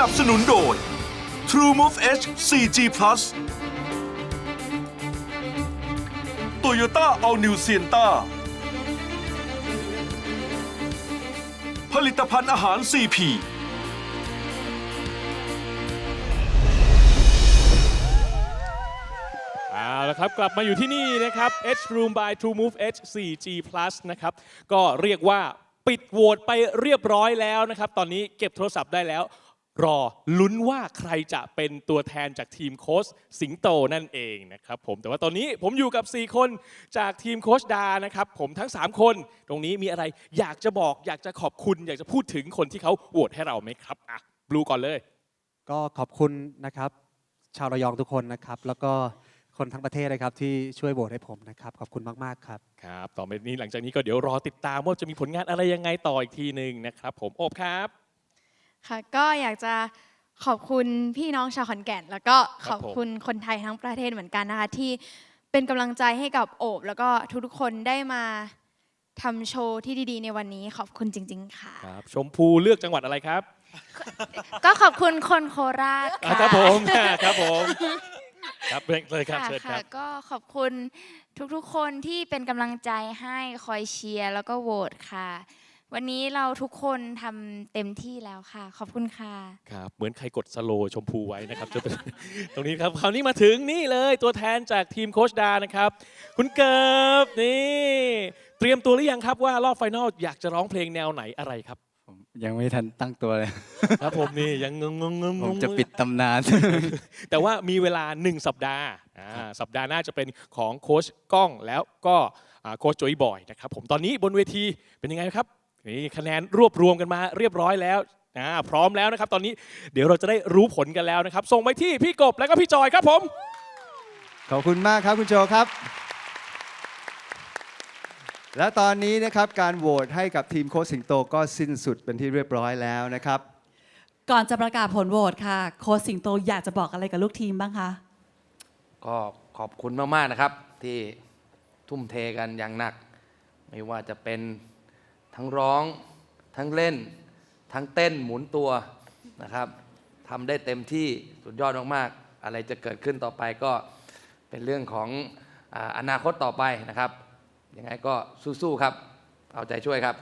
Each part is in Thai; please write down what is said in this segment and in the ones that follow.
นับสนุนโดย True Move H 4G Plus Toyota All New Sienna ผลิตภัณฑ์อาหาร CP เอาละครับ กลับมาอยู่ที่นี่นะครับ H Room by True Move H 4G Plus นะครับ ก็เรียกว่าปิดโหวตไปเรียบร้อยแล้วนะครับ ตอนนี้เก็บโทรศัพท์ได้แล้ว รอลุ้นว่าใครจะเป็นตัวแทนจากทีมโค้ชสิงโตนั่นเองนะครับผมแต่ว่าตอนนี้ผมอยู่กับ 4 คนจากทีมโค้ชดานะครับผมทั้ง 3 คน ตรงนี้มีอะไรอยากจะบอก อยากจะขอบคุณ อยากจะพูดถึงคนที่เขาโหวตให้เราไหมครับอะบลูก่อนเลย ก็ขอบคุณนะครับ ชาวระยองทุกคนนะครับ แล้วก็คนทั้งประเทศนะครับที่ช่วยโหวตให้ผมนะครับขอบคุณมากๆครับครับต่อไปนี้หลังจากนี้ก็เดี๋ยวรอติดตามว่าจะมีผลงานอะไรยังไงต่ออีกทีหนึ่งนะครับ ผมโอบครับ ค่ะก็อยากจะขอบคุณพี่น้องชาวขอนแก่น แล้วก็คขรับอบผมคุณคนไทยทั้งประเทศเหมือนกันนะคะที่เป็นกำลังใจให้กับโอบแล้วก็ทุกๆคนได้มาทำโชว์ที่ดีๆ ในวันนี้ขอบคุณจริง ๆ ค่ะ ครับชมพูเลือกจังหวัดอะไรครับก็ขอบคุณคนโคราชอะค่ะครับผมครับผมครับเลยครับค่ะเชิญคค่ะรับ ก็ขอบคุณทุกๆคนที่เป็นกำลังใจให้คอยเชียร์แล้วก็โหวตค่ะ วันนี้เราทุกคนทำเต็มที่แล้วค่ะ ขอบคุณค่ะ ครับเหมือนใครกดสโลว์ชมพูไว้นะครับจะเป็น ตรงนี้ครับคราวนี้มาถึงนี่เลยตัวแทนจากทีมโคชดานะครับ คุณเกิบนี่ เตรียมตัวหรือยังครับว่ารอบไฟนอลอยากจะร้องเพลงแนวไหนอะไรครับ ผมยังไม่ทันตั้งตัวเลย ครับผมนี่ยังงงงงผมจะปิดตำนาน แต่ว่ามีเวลา 1 สัปดาห์อ่าสัปดาห์หน้าจะเป็นของโค้ชก้องแล้วก็อ่าโค้ชโจยบอยนะครับผมตอนนี้บนเวทีเป็นยังไงครับ นี่คะแนนรวบรวมกันมาเรียบร้อยแล้วอ่าพร้อมแล้วนะครับ ตอนนี้เดี๋ยวเราจะได้รู้ผลกันแล้วนะครับ ส่งไปที่พี่กบแล้วก็พี่จอยครับผม ขอบคุณมากครับคุณโจครับ และตอนนี้นะครับการโหวตให้กับทีมโค้ชสิงโตก็สิ้นสุดเป็นที่เรียบร้อยแล้วนะครับ ก่อนจะประกาศผลโหวตค่ะ โค้ชสิงโตอยากจะบอกอะไรกับลูกทีมบ้างคะ ก็ขอบคุณมาก ๆ นะครับ ที่ทุ่มเทกันอย่างหนัก ไม่ว่าจะเป็น ทั้งร้อง ทั้งเล่น ทั้งเต้นหมุนตัวนะครับทำได้เต็มที่สุดยอดมากๆ อะไรจะเกิดขึ้นต่อไปก็เป็นเรื่องของอนาคตต่อไปนะครับยังไงก็สู้ๆครับ เอาใจช่วยครับ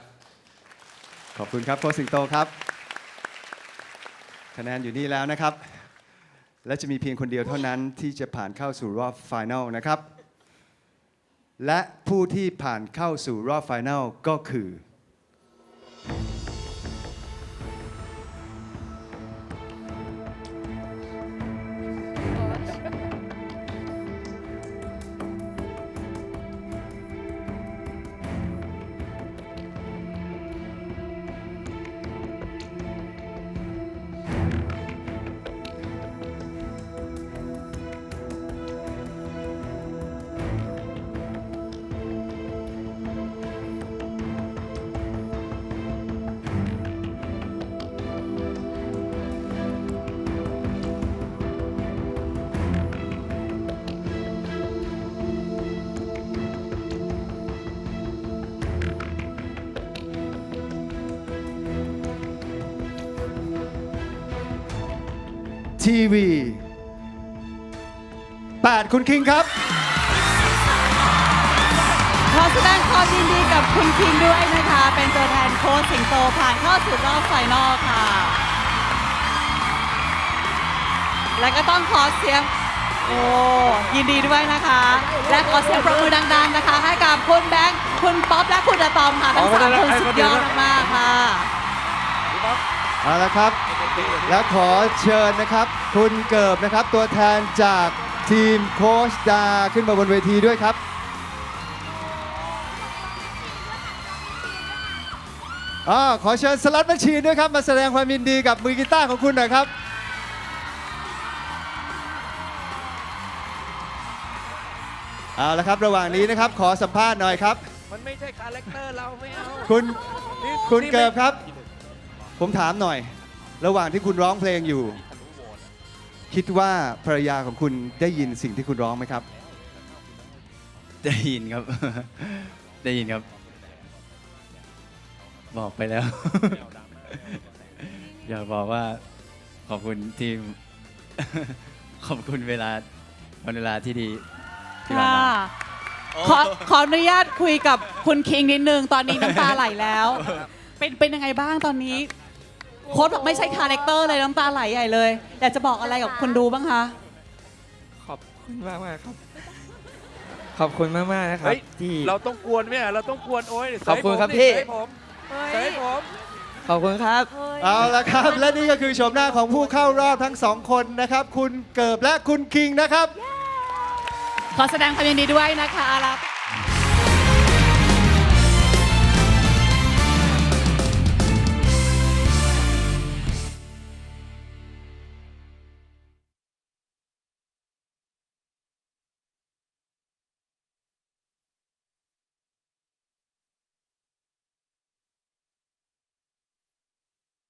ขอบคุณครับโค้ชสิงโตครับ คะแนนอยู่นี่แล้วนะครับ และจะมีเพียงคนเดียวเท่านั้นที่จะผ่านเข้าสู่รอบไฟแนลนะครับ และผู้ที่ผ่านเข้าสู่รอบไฟแนลก็คือ ทีวี8คุณคิงครับ ขอแสดงความยินดีกับคุณคิงด้วยนะคะ เป็นตัวแทนโค้ชสิงโตผ่านเข้าสู่รอบไฟนอลค่ะ และก็ต้องขอเสียง โอ้ยินดีด้วยนะคะ และขอเสียงปรบมือดังๆนะคะ ให้กับคุณแบงค์คุณป๊อปและคุณอะตอมค่ะทั้งสามคนสุดยอดมากๆค่ะ เอาละครับ และขอเชิญนะครับ คุณเกิบนะครับ ตัวแทนจากทีมโค้ชดาขึ้นมาบนเวทีด้วยครับ อาขอเชิญสลัดแมชชีนด้วยครับ มาแสดงความยินดีกับมือกีตาร์ของคุณหน่อยครับ เอาละครับ ระหว่างนี้นะครับ ขอสัมภาษณ์หน่อยครับ มันไม่ใช่คาแรคเตอร์เราไม่เอา คุณคุณเกิบครับ ผมถามหน่อย ระหว่างที่คุณร้องเพลงอยู่ คิดว่าภรรยาของคุณได้ยินสิ่งที่คุณร้องไหมครับ ได้ยินครับ ได้ยินครับ บอกไปแล้ว อยากบอกว่าขอบคุณทีมขอบคุณเวลาวันเวลาที่ดีที่ผ่านค่ะมาขอขออนุญาตคุยกับคุณคิงนิดนึง ตอนนี้น้ำตาไหลแล้ว เป็นเป็นยังไงบ้างตอนนี้ โค้ดบอกไม่ใช่คาแรคเตอร์เลยน้ำตาไหลใหญ่เลยอยากจะบอกอะไรกับคนดูบ้างคะ ขอบคุณมากมากๆครับ ขอบคุณมากมากๆนะครับเฮ้ยที่ เราต้องกวนไหมอะเราต้องกวนโอ้ยขอบคุณครับพี่เสยผมเสยผม ขอบคุณครับ เอาละครับ และนี่ก็คือโฉมหน้าของผู้เข้ารอบทั้งสองคนนะครับ คุณเกิบและคุณคิงนะครับ ขอแสดงความยินดีด้วยนะคะแล้ว